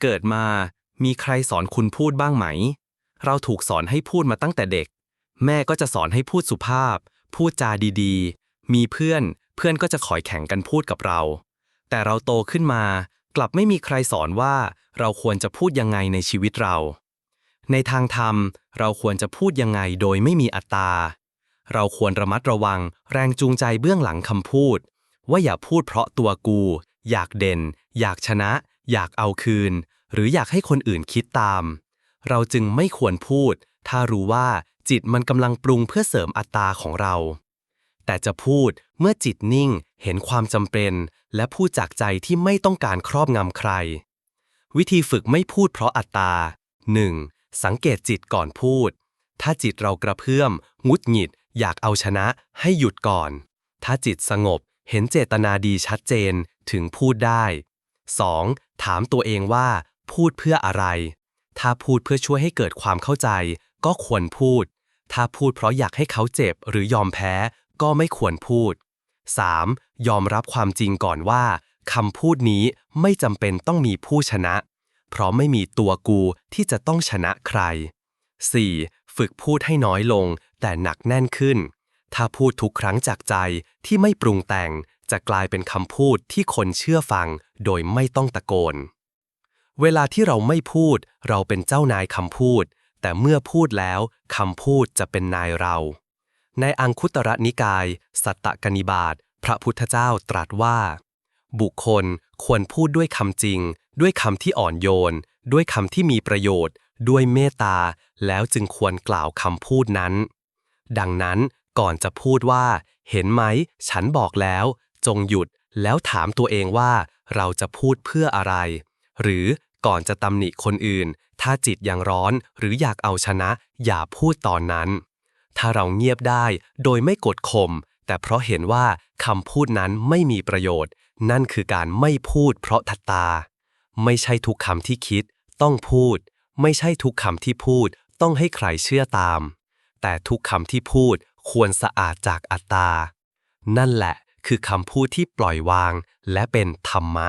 เกิดมา มีใครสอนคุณพูดบ้างไหม เราถูกสอนให้พูดมาตั้งแต่เด็ก แม่ก็จะสอนให้พูดสุภาพ พูดจาดีๆ มีเพื่อน เพื่อนก็จะคอยแข่งกันพูดกับเรา แต่เราโตขึ้นมา กลับไม่มีใครสอนว่าเราควรจะพูดยังไงในชีวิตเรา ในทางธรรม เราควรจะพูดยังไงโดยไม่มีอัตตา เราควรระมัดระวัง แรงจูงใจเบื้องหลังคำพูด ว่าอย่าพูดเพราะตัวกู อยากเด่น อยากชนะ อยากเอาคืน หรืออยากให้คนอื่นคิดตาม เราจึงไม่ควรพูด ถ้ารู้ว่าจิตมันกำลังปรุงเพื่อเสริมอัตตาของเรา แต่จะพูดเมื่อจิตนิ่งเห็นความจำเป็น และพูดจากใจที่ไม่ต้องการครอบงำใคร วิธีฝึกไม่พูดเพราะอัตตา 1. สังเกตจิตก่อนพูด ถ้าจิตเรากระเพื่อมงุดหงิด อยากเอาชนะ ให้หยุดก่อน ถ้าจิตสงบเห็นเจตนาดีชัดเจนถึงพูดได้ 2. ถามตัวเองว่า พูดเพื่ออะไร ถ้าพูดเพื่อช่วยให้เกิดความเข้าใจ ก็ควรพูด ถ้าพูดเพราะอยากให้เขาเจ็บหรือยอมแพ้ ก็ไม่ควรพูด 3. ยอมรับความจริงก่อนว่าคำพูดนี้ไม่จำเป็นต้องมีผู้ชนะ เพราะไม่มีตัวกูที่จะต้องชนะใคร 4. ฝึกพูดให้น้อยลง แต่หนักแน่นขึ้น ถ้าพูดทุกครั้งจากใจที่ไม่ปรุงแต่ง จะกลายเป็นคำพูดที่คนเชื่อฟังโดยไม่ต้องตะโกน เวลาที่เราไม่พูด เราเป็นเจ้านายคำพูด แต่เมื่อพูดแล้วคำพูดจะเป็นนายเรา ในอังคุตระนิกาย สัตตกนิบาตพระพุทธเจ้าตรัสว่า บุคคลควรพูดด้วยคำจริง ด้วยคำที่อ่อนโยน ด้วยคำที่มีประโยชน์ ด้วยเมตตา แล้วจึงควรกล่าวคำพูดนั้น ดังนั้นก่อนจะพูดว่า เห็นไหม ฉันบอกแล้ว จงหยุดแล้วถามตัวเองว่าเราจะพูดเพื่ออะไร หรือก่อนจะตำหนิคนอื่น ถ้าจิตยังร้อนหรืออยากเอาชนะ อย่าพูดตอนนั้น ถ้าเราเงียบได้โดยไม่กดข่มแต่เพราะเห็นว่าคำพูดนั้นไม่มีประโยชน์ นั่นคือการไม่พูดเพราะทัตตา ไม่ใช่ทุกคำที่คิด ต้องพูด ไม่ใช่ทุกคำที่พูด ต้องให้ใครเชื่อตาม แต่ทุกคำที่พูดควรสะอาดจากอัตตา นั่นแหละ คือคำพูดที่ปล่อยวาง และเป็นธรรมะ